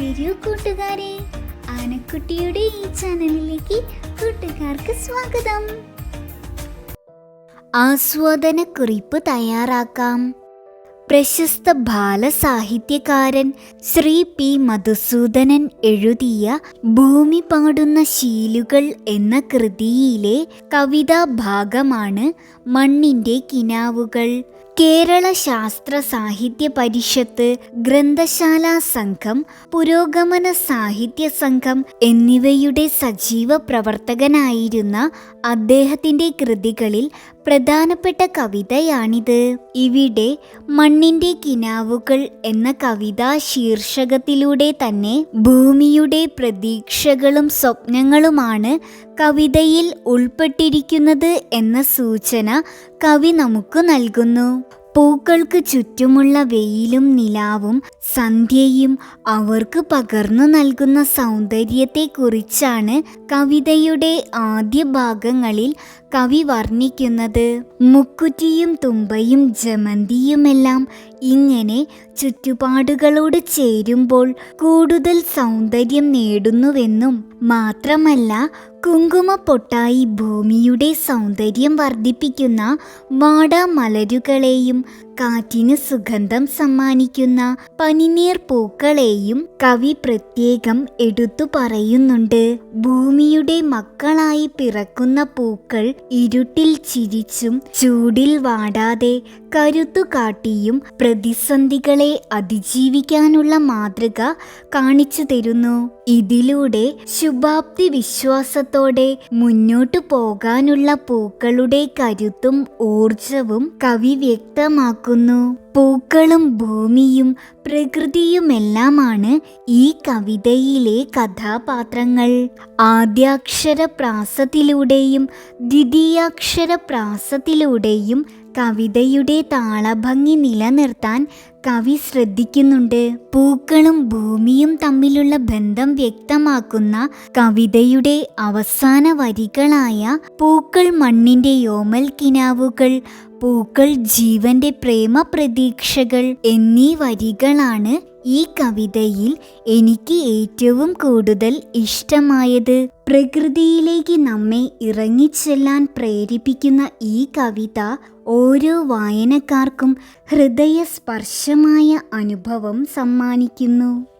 വരൂ കൂട്ടുകാരെ. ആനക്കുട്ടിയുടെ ഈ ചാനലിലേക്ക് കൂട്ടുകാർക്ക് സ്വാഗതം. ആസ്വാദന കുറിപ്പ് തയ്യാറാക്കാം. പ്രശസ്ത ബാലസാഹിത്യകാരൻ ശ്രീ പി മധുസൂദനൻ എഴുതിയ ഭൂമി പാടുന്ന ശീലുകൾ എന്ന കൃതിയിലെ കവിതാ ഭാഗമാണ് മണ്ണിന്റെ കിനാവുകൾ. കേരള ശാസ്ത്ര സാഹിത്യ പരിഷത്ത് ഗ്രന്ഥശാല സംഘം പുരോഗമന സാഹിത്യ സംഘം എന്നിവയുടെ സജീവ പ്രവർത്തകനായിരുന്ന അദ്ദേഹത്തിന്റെ കൃതികളിൽ പ്രധാനപ്പെട്ട കവിതയാണിത്. ഇവിടെ മണ്ണിന്റെ കിനാവുകൾ എന്ന കവിതാ ശീർഷകത്തിലൂടെ തന്നെ ഭൂമിയുടെ പ്രതീക്ഷകളും സ്വപ്നങ്ങളുമാണ് കവിതയിൽ ഉൾപ്പെട്ടിരിക്കുന്നത് എന്ന സൂചന കവി നമുക്ക് നൽകുന്നു. പൂക്കൾക്ക് ചുറ്റുമുള്ള വെയിലും നിലാവും സന്ധ്യയും അവർക്ക് പകർന്നു നൽകുന്ന സൗന്ദര്യത്തെക്കുറിച്ചാണ് കവിതയുടെ ആദ്യ ഭാഗങ്ങളിൽ കവി വർണിക്കുന്നത്. മുക്കുറ്റിയും തുമ്പയും ജമന്തിയുമെല്ലാം ഇങ്ങനെ ചുറ്റുപാടുകളോട് ചേരുമ്പോൾ കൂടുതൽ സൗന്ദര്യം നേടുന്നുവെന്നും മാത്രമല്ല കുങ്കുമ പൊട്ടായി ഭൂമിയുടെ സൗന്ദര്യം വർദ്ധിപ്പിക്കുന്ന വാടാമലരുകളെയും കാറ്റിന് സുഗന്ധം സമ്മാനിക്കുന്ന പനിനീർ പൂക്കളെയും കവി പ്രത്യേകം എടുത്തു പറയുന്നുണ്ട്. ഭൂമിയുടെ മക്കളായി പിറക്കുന്ന പൂക്കൾ ഇരുട്ടിൽ ചിരിച്ചും ചൂടിൽ വാടാതെ കരുത്തു കാട്ടിയും പ്രതിസന്ധികളെ അതിജീവിക്കാനുള്ള മാതൃക കാണിച്ചു തരുന്നു. ഇതിലൂടെ ശുഭാപ്തി വിശ്വാസത്തോടെ മുന്നോട്ടു പോകാനുള്ള പൂക്കളുടെ കരുത്തും ഊർജവും കവി വ്യക്തമാക്കുന്നു പൂക്കളും ഭൂമിയും പ്രകൃതിയുമെല്ലാമാണ് ഈ കവിതയിലെ കഥാപാത്രങ്ങൾ. ആദ്യാക്ഷര പ്രാസത്തിലൂടെയും ദ്വിതീയാക്ഷര പ്രാസത്തിലൂടെയും കവിതയുടെ താളഭംഗി നിലനിർത്താൻ കവി ശ്രദ്ധിക്കുന്നുണ്ട്. പൂക്കളും ഭൂമിയും തമ്മിലുള്ള ബന്ധം വ്യക്തമാക്കുന്ന കവിതയുടെ അവസാന വരികളായ പൂക്കൾ മണ്ണിന്റെ യോമൽ കിനാവുകൾ പൂക്കൾ ജീവന്റെ പ്രേമ പ്രതീക്ഷകൾ എന്നീ വരികളാണ് ഈ കവിതയിൽ എനിക്ക് ഏറ്റവും കൂടുതൽ ഇഷ്ടമായത്. പ്രകൃതിയിലേക്ക് നമ്മെ ഇറങ്ങിച്ചെല്ലാൻ പ്രേരിപ്പിക്കുന്ന ഈ കവിത ഓരോ വായനക്കാർക്കും ഹൃദയസ്പർശമായ അനുഭവം സമ്മാനിക്കുന്നു.